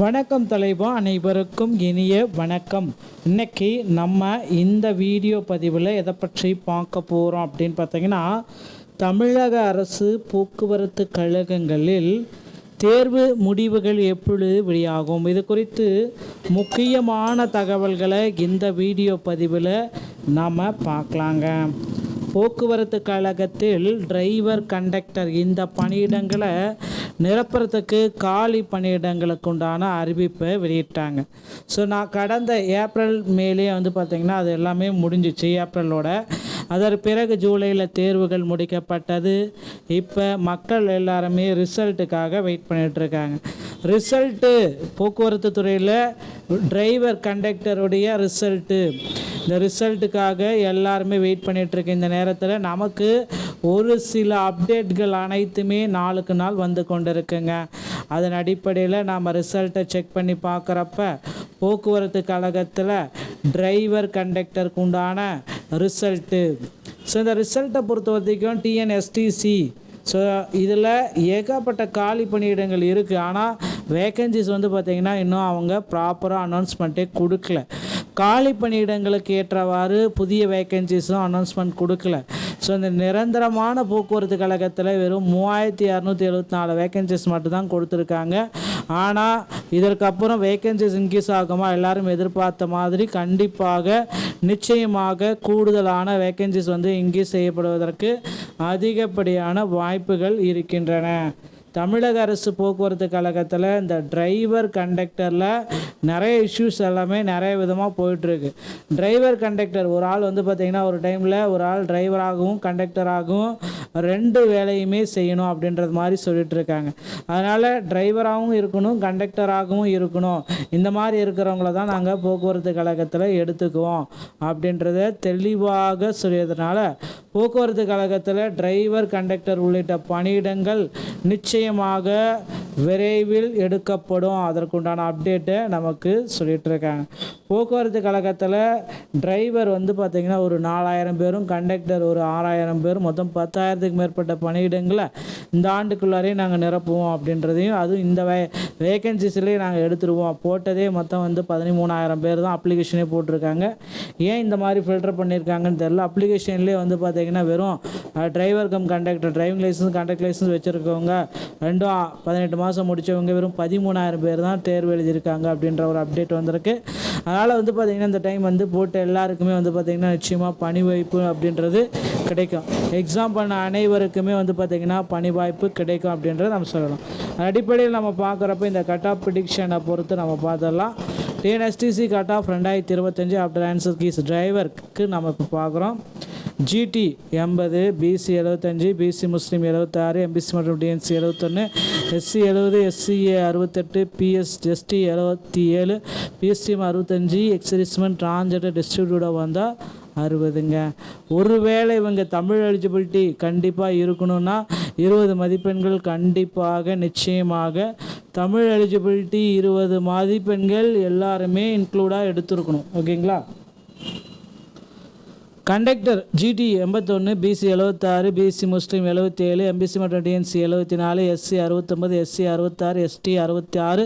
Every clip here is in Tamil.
வணக்கம் தலைவா அனைவருக்கும் இனிய வணக்கம். இன்னைக்கு நம்ம இந்த வீடியோ பதிவில் எதை பற்றி பார்க்க போகிறோம் அப்படின்னு பார்த்தீங்கன்னா தமிழக அரசு போக்குவரத்து கழகங்களில் தேர்வு முடிவுகள் எப்பொழுது வெளியாகும்? இது குறித்து முக்கியமான தகவல்களை இந்த வீடியோ பதிவில் நாம் பார்க்கலாங்க. போக்குவரத்து கழகத்தில் டிரைவர் கண்டக்டர் இந்த பணியிடங்களை நிரப்புறதுக்கு காலி பணியிடங்களுக்கு உண்டான அறிவிப்பை வெளியிட்டாங்க. ஸோ நான் கடந்த ஏப்ரல் மேலே வந்து பார்த்திங்கன்னா அது எல்லாமே முடிஞ்சிச்சு. ஏப்ரலோட அதற்கு பிறகு ஜூலையில் தேர்வுகள் முடிக்கப்பட்டது. இப்போ மக்கள் எல்லாருமே ரிசல்ட்டுக்காக வெயிட் பண்ணிகிட்ருக்காங்க ரிசல்ட்டு போக்குவரத்து துறையில் டிரைவர் கண்டக்டருடைய ரிசல்ட்டு. இந்த ரிசல்ட்டுக்காக எல்லாருமே வெயிட் பண்ணிகிட்ருக்க இந்த நேரத்தில் நமக்கு ஒரு சில அப்டேட்கள் அனைத்துமே நாளுக்கு நாள் வந்து கொண்டு இருக்குங்க அதன் அடிப்படையில் நாம் ரிசல்ட்டை செக் பண்ணி பார்க்குறப்ப போக்குவரத்து கழகத்தில் டிரைவர் கண்டக்டருக்கு உண்டான ரிசல்ட்டு ஸோ இந்த ரிசல்ட்டை பொறுத்த வரைக்கும் டிஎன்எஸ்டிசி ஸோ இதில் ஏகப்பட்ட காலி பணியிடங்கள் இருக்குது ஆனால் வேக்கன்சிஸ் வந்து பார்த்திங்கன்னா இன்னும் அவங்க ப்ராப்பராக அனௌன்ஸ்மெண்ட்டே கொடுக்கல. காலி பணியிடங்களுக்கு ஏற்றவாறு புதிய வேக்கன்சிஸும் அனௌன்ஸ்மெண்ட் கொடுக்கல. ஸோ இந்த நிரந்தரமான போக்குவரத்து கழகத்தில் வெறும் மூவாயிரத்தி இரநூத்தி எழுபத்தி நாலு வேக்கன்சிஸ் மட்டும்தான் கொடுத்துருக்காங்க. ஆனால் இதற்கப்புறம் வேக்கன்சிஸ் இன்க்ரீஸ் ஆகுமா? எல்லாரும் எதிர்பார்த்த மாதிரி கண்டிப்பாக நிச்சயமாக கூடுதலான வேக்கன்சிஸ் வந்து இன்க்ரீஸ் செய்யப்படுவதற்கு அதிகப்படியான வாய்ப்புகள் இருக்கின்றன. தமிழக அரசு போக்குவரத்து கழகத்தில் இந்த டிரைவர் கண்டக்டரில் நிறைய இஷ்யூஸ் எல்லாமே நிறைய விதமாக போயிட்டுருக்கு. டிரைவர் கண்டக்டர் ஒரு ஆள் வந்து பார்த்திங்கன்னா ஒரு டைமில் ஒரு ஆள் டிரைவராகவும் கண்டக்டராகவும் ரெண்டு வேலையுமே செய்யணும் அப்படின்றது மாதிரி சொல்லிட்டு இருக்காங்க. அதனால் டிரைவராகவும் இருக்கணும் கண்டக்டராகவும் இருக்கணும். இந்த மாதிரி இருக்கிறவங்கள தான் நாங்கள் போக்குவரத்து கழகத்தில் எடுத்துக்குவோம் அப்படின்றத தெளிவாக சொல்லியதுனால போக்குவரத்து கழகத்தில் டிரைவர் கண்டக்டர் உள்ளிட்ட பணியிடங்கள் நிச்சயமாக விரைவில் எடுக்கப்படும். அதற்குண்டான அப்டேட்டை நமக்கு சொல்லிட்டு இருக்காங்க. போக்குவரத்து கழகத்தில் டிரைவர் வந்து பார்த்திங்கன்னா ஒரு நாலாயிரம் பேரும் கண்டக்டர் ஒரு ஆறாயிரம் பேரும் மொத்தம் பத்தாயிரத்துக்கு மேற்பட்ட பணியிடங்களை இந்த ஆண்டுக்குள்ளாரே நாங்கள் நிரப்புவோம் அப்படின்றதையும் அதுவும் இந்த வே வேகன்சிஸ்லேயே நாங்கள் எடுத்துருவோம். போட்டதே மொத்தம் வந்து பதிமூணாயிரம் பேர் தான் அப்ளிகேஷனே போட்டிருக்காங்க. ஏன் இந்த மாதிரி ஃபில்டர் பண்ணியிருக்காங்கன்னு தெரில அப்ளிகேஷன்லேயே வந்து பார்த்திங்கன்னா வெறும் driver cum conductor driving licence conduct licence வச்சுருக்கவங்க ரெண்டும் பதினெட்டு மாதம் முடித்தவங்க வெறும் பதிமூணாயிரம் பேர் தான் தேர்வு எழுதியிருக்காங்க அப்படின்ற ஒரு அப்டேட் வந்திருக்கு. அதனால் வந்து பார்த்திங்கன்னா இந்த டைம் வந்து போட்ட எல்லாருக்குமே வந்து பார்த்திங்கன்னா நிச்சயமாக பணி வாய்ப்பு அப்படின்றது கிடைக்கும். எக்ஸாம் பண்ண அனைவருக்குமே வந்து பார்த்திங்கன்னா பணி வாய்ப்பு கிடைக்கும் அப்படின்றத நம்ம சொல்லலாம். அடிப்படையில் நம்ம பார்க்குறப்ப இந்த கட் ஆஃப் ப்ரிடிக்ஷனை பொறுத்து நம்ம பார்த்துடலாம் டிஎன்எஸ்டிசி கட் ஆஃப் ரெண்டாயிரத்தி இருபத்தஞ்சு ஆஃப்டர் ஆன்சர் கீஸ் டிரைவருக்கு நம்ம இப்போ பார்க்குறோம் ஜிடி எண்பது பிசி எழுபத்தஞ்சி பிசி முஸ்லீம் எழுபத்தாறு எம்பிசி மற்றும் டிஎன்சி எழுபத்தொன்று எஸ்சி எழுபது எஸ்சிஏ அறுபத்தெட்டு பிஎஸ் எஸ்டி எழுபத்தி ஏழு பிஎஸ்டிஎம் அறுபத்தஞ்சி எக்ஸரிஸ்மெண்ட் டிரான்ஜெண்டர் டிஸ்ட்ரிபியூட்டாக வந்தால் அறுபதுங்க. ஒருவேளை இவங்க தமிழ் எலிஜிபிலிட்டி கண்டிப்பாக இருக்கணும்னா இருபது மதிப்பெண்கள் கண்டிப்பாக நிச்சயமாக தமிழ் எலிஜிபிலிட்டி இருபது மதிப்பெண்கள் எல்லாருமே இன்க்ளூடாக எடுத்துருக்கணும். ஓகேங்களா கண்டக்டர் ஜிடி எண்பத்தொன்று பிசி எழுபத்தாறு பிசி முஸ்லீம் எழுபத்தேழு எம்பிசி மற்றும் டிஎன்சி எழுபத்தி நாலு எஸ்சி அறுபத்தொம்பது எஸ்சி அறுபத்தாறு எஸ்டி அறுபத்தி ஆறு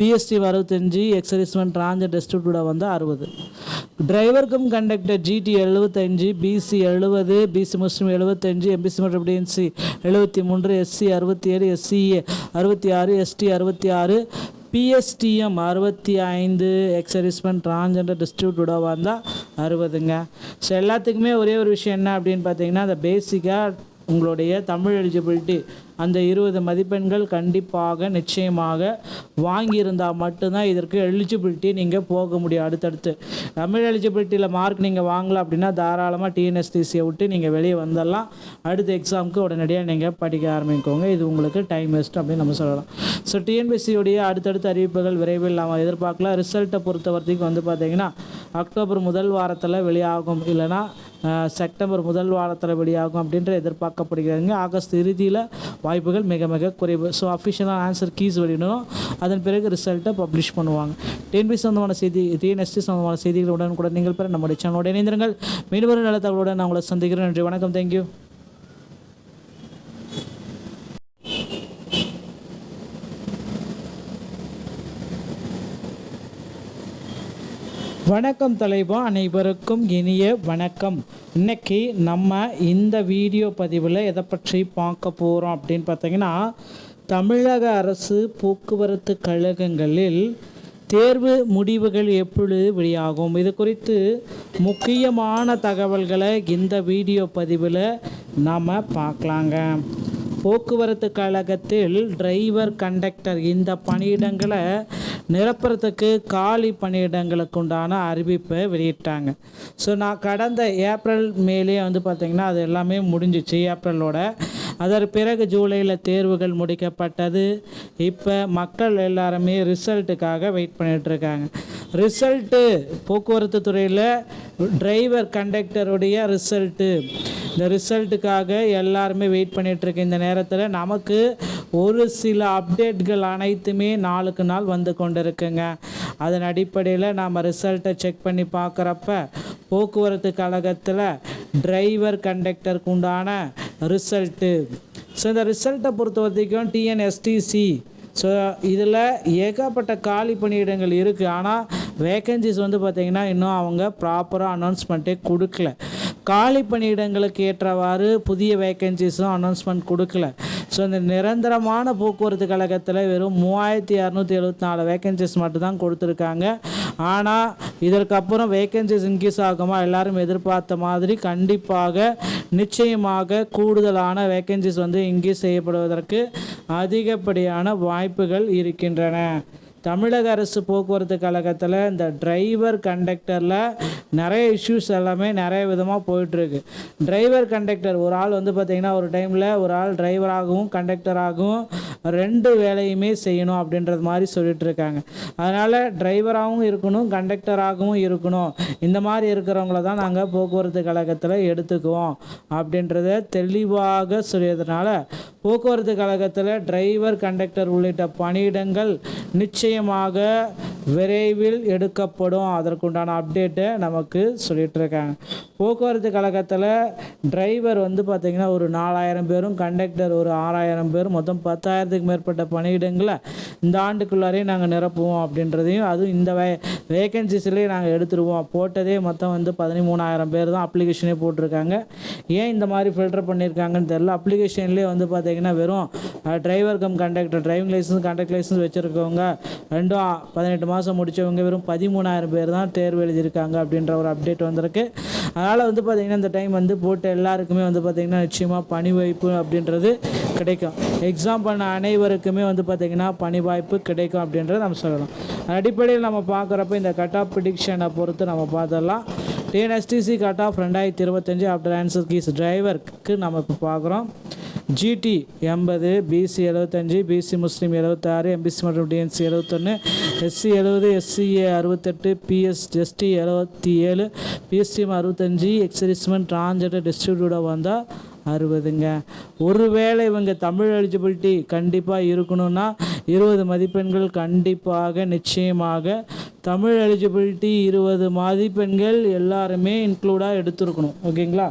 பிஎஸ்டி அறுபத்தஞ்சி எக்ஸரிஸ்மெண்ட் டிரான்ஜெட் டிஸ்ட்ரிபியூட்டாக வந்து அறுபது. டிரைவருக்கும் கண்டக்டர் ஜிடி எழுபத்தஞ்சு பிசி எழுபது பிசி முஸ்லீம் எழுபத்தஞ்சு எம்பிசி மற்றும் டிஎன்சி எழுபத்தி மூன்று எஸ்சி அறுபத்தி ஏழு எஸ்சிஏ அறுபத்தி ஆறு எஸ்டி அறுபத்தி ஆறு பிஎஸ்டிஎம் அறுபத்தி ஐந்து எக்ஸரிஸ்மெண்ட் டிரான்ஜெண்டர் டிஸ்ட்ரிபியூட்டோட வந்தால் அறுபதுங்க. ஸோ எல்லாத்துக்குமே ஒரே ஒரு விஷயம் என்ன அப்படின்னு பார்த்தீங்கன்னா அந்த பேசிக்காக உங்களுடைய தமிழ் எலிஜிபிலிட்டி அந்த இருபது மதிப்பெண்கள் கண்டிப்பாக நிச்சயமாக வாங்கியிருந்தால் மட்டும்தான் இதற்கு எலிஜிபிலிட்டி நீங்கள் போக முடியும். அடுத்தடுத்து தமிழ் எலிஜிபிலிட்டியில் மார்க் நீங்கள் வாங்கலாம் அப்படின்னா தாராளமாக டிஎன்எஸ்டிசியை விட்டு நீங்கள் வெளியே வந்துடலாம் அடுத்த எக்ஸாமுக்கு உடனடியாக நீங்கள் படிக்க ஆரம்பிக்கோங்க. இது உங்களுக்கு டைம் வேஸ்ட் அப்படின்னு நம்ம சொல்லலாம். ஸோ டிஎன்பிசியுடைய அடுத்தடுத்த அறிவிப்புகள் விரைவில் நாம் எதிர்பார்க்கலாம். ரிசல்ட்டை பொறுத்த வரைக்கும் வந்து பார்த்தீங்கன்னா அக்டோபர் முதல் வாரத்தில் வெளியாகும். இல்லைன்னா செப்டம்பர் முதல் வாரத்தில் வெளியாகும் அப்படின்ற எதிர்பார்க்கப்படுகிறாங்க ஆகஸ்ட் இறுதியில் வாய்ப்புகள் மிக மிக குறைவு. ஸோ அஃபிஷியலாக ஆன்சர் கீஸ் வெளியிடணும். அதன் பிறகு ரிசல்ட்டை பப்ளிஷ் பண்ணுவாங்க. டிஎன்பி சம்பந்தமான செய்தி டிஎன்எஸ்டி சம்பந்தமான செய்திகள் கூட நீங்கள் பெற நம்முடைய சேனலோட இணைந்திருங்கள். மீண்டும் நல்ல தகவலோடு நான் உங்களை சந்திக்கிறேன். நன்றி வணக்கம். தேங்க்யூ வணக்கம் தலைவா அனைவருக்கும் இனிய வணக்கம். இன்னைக்கு நம்ம இந்த வீடியோ பதிவில் எதை பற்றி பார்க்க போகிறோம் அப்படின்னு பார்த்தீங்கன்னா தமிழக அரசு போக்குவரத்து கழகங்களில் தேர்வு முடிவுகள் எப்பொழுது வெளியாகும்? இது குறித்து முக்கியமான தகவல்களை இந்த வீடியோ பதிவில் நாம் பார்க்கலாங்க. போக்குவரத்து கழகத்தில் டிரைவர் கண்டக்டர் இந்த பணியிடங்களை நிரப்புறதுக்கு காலி பணியிடங்களுக்கு உண்டான அறிவிப்பை வெளியிட்டாங்க. ஸோ நான் கடந்த ஏப்ரல் மேலே வந்து பார்த்திங்கன்னா அது எல்லாமே முடிஞ்சிச்சு. ஏப்ரலோட அதற்கு பிறகு ஜூலையில் தேர்வுகள் முடிக்கப்பட்டது. இப்போ மக்கள் எல்லாருமே ரிசல்ட்டுக்காக வெயிட் பண்ணிகிட்ருக்காங்க ரிசல்ட்டு போக்குவரத்து துறையில் டிரைவர் கண்டக்டருடைய ரிசல்ட்டு. இந்த ரிசல்ட்டுக்காக எல்லாருமே வெயிட் பண்ணிகிட்ருக்கு இந்த நேரத்தில் நமக்கு ஒரு சில அப்டேட்கள் அனைத்துமே நாளுக்கு நாள் வந்து கொண்டிருக்குங்க. அதன் அடிப்படையில் நாம் ரிசல்ட்டை செக் பண்ணி பார்க்குறப்ப போக்குவரத்து கழகத்தில் டிரைவர் கண்டக்டருக்கு உண்டான ரிசல்ட்டு ஸோ இந்த ரிசல்ட்டை பொறுத்த வரைக்கும் டிஎன்எஸ்டிசி ஸோ இதில் ஏகப்பட்ட காலி பணியிடங்கள் இருக்குது ஆனால் வேக்கன்சிஸ் வந்து பார்த்திங்கன்னா இன்னும் அவங்க ப்ராப்பராக அனௌன்ஸ்மெண்ட்டே கொடுக்கல. காலி பணியிடங்களுக்கு ஏற்றவாறு புதிய வேக்கன்சிஸும் அனௌன்ஸ்மெண்ட் கொடுக்கல. ஸோ இந்த நிரந்தரமான போக்குவரத்து கழகத்தில் வெறும் மூவாயிரத்தி இரநூத்தி எழுபத்தி நாலு வேக்கன்சிஸ் மட்டும்தான் கொடுத்துருக்காங்க. ஆனால் இதற்கப்புறம் வேக்கன்சிஸ் இன்க்ரீஸ் ஆகுமா? எல்லாரும் எதிர்பார்த்த மாதிரி கண்டிப்பாக நிச்சயமாக கூடுதலான வேக்கன்சிஸ் வந்து இன்க்ரீஸ் செய்யப்படுவதற்கு அதிகப்படியான வாய்ப்புகள் இருக்கின்றன. தமிழக அரசு போக்குவரத்து கழகத்தில் இந்த டிரைவர் கண்டக்டரில் நிறைய இஷ்யூஸ் எல்லாமே நிறைய விதமாக போயிட்டுருக்கு. டிரைவர் கண்டக்டர் ஒரு ஆள் வந்து பார்த்திங்கன்னா ஒரு டைமில் ஒரு ஆள் டிரைவராகவும் கண்டக்டராகவும் ரெண்டு வேலையுமே செய்யணும் அப்படின்றது மாதிரி சொல்லிட்டு இருக்காங்க அதனால் டிரைவராகவும் இருக்கணும் கண்டக்டராகவும் இருக்கணும். இந்த மாதிரி இருக்கிறவங்கள தான் நாங்கள் போக்குவரத்து கழகத்தில் எடுத்துக்குவோம் அப்படின்றத தெளிவாக சொல்லியதுனால போக்குவரத்து கழகத்தில் டிரைவர் கண்டக்டர் உள்ளிட்ட பணியிடங்கள் நிச்சயமாக விரைவில் எடுக்கப்படும். அதற்குண்டான அப்டேட்டை நமக்கு சொல்லிட்டு இருக்காங்க போக்குவரத்து கழகத்தில் டிரைவர் வந்து பார்த்திங்கன்னா ஒரு நாலாயிரம் பேரும் கண்டக்டர் ஒரு ஆறாயிரம் பேரும் மொத்தம் பத்தாயிரத்துக்கு மேற்பட்ட பணியிடங்களை இந்த ஆண்டுக்குள்ளாரே நாங்கள் நிரப்புவோம் அப்படின்றதையும் அதுவும் இந்த வே வேகன்சிஸ்லேயே நாங்கள் எடுத்துருவோம். போட்டதே மொத்தம் வந்து பதிமூணாயிரம் பேர் தான் அப்ளிகேஷனே போட்டிருக்காங்க. ஏன் இந்த மாதிரி ஃபில்டர் பண்ணியிருக்காங்கன்னு தெரில அப்ளிகேஷன்லேயே வந்து பார்த்திங்கன்னா வெறும் driver cum conductor driving licence conduct licence வச்சுருக்கவங்க ரெண்டும் பதினெட்டு மாதம் முடித்தவங்க வெறும் பதிமூணாயிரம் பேர் தான் தேர்வு எழுதியிருக்காங்க அப்படின்ற ஒரு அப்டேட் வந்திருக்கு. அதனால் வந்து பார்த்திங்கன்னா இந்த டைம் வந்து போட்ட எல்லாருக்குமே வந்து பார்த்திங்கன்னா நிச்சயமாக பணி வாய்ப்பு அப்படின்றது கிடைக்கும். எக்ஸாம் பண்ண அனைவருக்குமே வந்து பார்த்திங்கன்னா பணி வாய்ப்பு கிடைக்கும் அப்படின்றத நம்ம சொல்லலாம். அடிப்படையில் நம்ம பார்க்குறப்ப இந்த கட் ஆஃப் ப்ரிடிக்ஷனை பொறுத்து நம்ம பார்த்துடலாம். டிஎன்எஸ்டிசி கட் ஆஃப் ரெண்டாயிரத்தி இருபத்தஞ்சு ஆஃப்டர் ஆன்சர் கீஸ் டிரைவருக்கு நம்ம இப்போ பார்க்குறோம். ஜிடி எண்பது பிசி எழுபத்தஞ்சி பிசி முஸ்லீம் எழுபத்தாறு எம்பிசி மற்றும் டிஎன்சி எழுபத்தொன்று எஸ்சி எழுபது எஸ்சிஏ அறுபத்தெட்டு பிஎஸ் எஸ்டி எழுபத்தி ஏழு பிஎஸ்டிஎம் அறுபத்தஞ்சி எக்ஸரிஸ்மெண்ட் டிரான்ஜெண்டர் டிஸ்ட்ரிபியூட்டாக வந்தால் அறுபதுங்க. ஒருவேளை இவங்க தமிழ் எலிஜிபிலிட்டி கண்டிப்பாக இருக்கணும்னா இருபது மதிப்பெண்கள் கண்டிப்பாக நிச்சயமாக தமிழ் எலிஜிபிலிட்டி இருபது மதிப்பெண்கள் எல்லாருமே இன்க்ளூடாக எடுத்துருக்கணும். ஓகேங்களா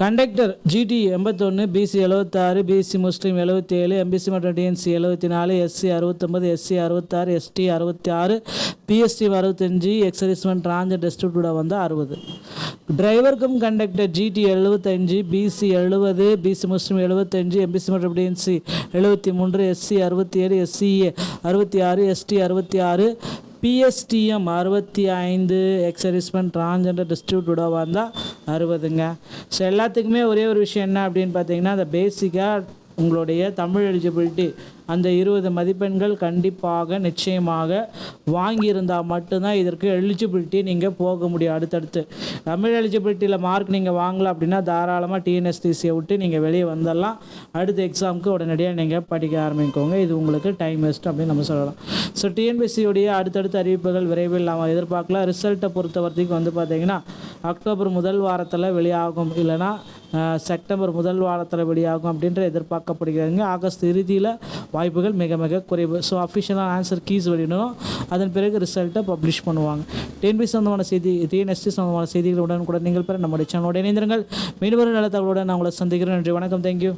கண்டக்டர் ஜிடி எண்பத்தொன்று பிசி எழுபத்தாறு பிசி முஸ்லீம் எழுபத்தி ஏழு எம்பிசி மற்றும் டிஎன்சி எழுபத்தி நாலு எஸ்சி அறுபத்தொம்பது எஸ்சி அறுபத்தாறு எஸ்டி அறுபத்தி ஆறு பிஎஸ்டி அறுபத்தஞ்சி எக்ஸரிஸ்மெண்ட் டிரான்ஜெட் டிஸ்ட்ரிபியூட்டாக வந்து அறுபது. டிரைவருக்கும் கண்டக்டர் ஜிடி எழுபத்தஞ்சு பிசி எழுபது பிசி முஸ்லீம் எழுபத்தஞ்சு எம்பிசி மற்றும் டிஎன்சி எழுபத்தி மூன்று எஸ்சி அறுபத்தி ஏழு எஸ்சிஏ அறுபத்தி ஆறு எஸ்டி அறுபத்தி ஆறு பிஎஸ்டிஎம் அறுபத்தி ஐந்து எக்ஸரிஸ்மெண்ட் டிரான்ஜெண்டர் டிஸ்ட்ரிபியூட்டோட வந்தால் அறுபதுங்க. ஸோ எல்லாத்துக்குமே ஒரே ஒரு விஷயம் என்ன அப்படின்னு பார்த்தீங்கன்னா அந்த பேசிக்காக உங்களுடைய தமிழ் எலிஜிபிலிட்டி அந்த இருபது மதிப்பெண்கள் கண்டிப்பாக நிச்சயமாக வாங்கியிருந்தால் மட்டும்தான் இதற்கு எலிஜிபிலிட்டி நீங்கள் போக முடியும் அடுத்தடுத்து. தமிழ் எலிஜிபிலிட்டியில் மார்க் நீங்கள் வாங்கலாம் அப்படின்னா தாராளமாக டிஎன்எஸ்டிசியை விட்டு நீங்கள் வெளியே வந்துடலாம் அடுத்த எக்ஸாமுக்கு உடனடியாக நீங்கள் படிக்க ஆரம்பிக்கோங்க. இது உங்களுக்கு டைம் வேஸ்ட் அப்படின்னு நம்ம சொல்லலாம். ஸோ டிஎன்பிசியுடைய அடுத்தடுத்த அறிவிப்புகள் விரைவில் நாம் எதிர்பார்க்கலாம். ரிசல்ட்டை பொறுத்த வரைக்கும் வந்து பார்த்திங்கன்னா அக்டோபர் முதல் வாரத்தில் வெளியாகும். இல்லைனா செப்டம்பர் முதல் வாரத்தில் வெளியாகும் அப்படின்ற எதிர்பார்க்கப்படுகிறாங்க. ஆகஸ்ட் இறுதியில் வாய்ப்புகள் மிக மிக குறைவு. ஸோ அஃபிஷியலாக ஆன்சர் கீஸ் வெளியிடணும். அதன் பிறகு ரிசல்ட்டை பப்ளிஷ் பண்ணுவாங்க. டிஎன்பி சம்பந்தமான செய்தி டிஎன்எஸ்டி சம்பந்தமான செய்திகளுடன் கூட நீங்கள் பெற நம்முடைய சேனலோட இணைந்திருங்கள். மீனவர் ஒரு நல்ல நான் உங்களை சந்திக்கிறேன். நன்றி வணக்கம். தேங்க்யூ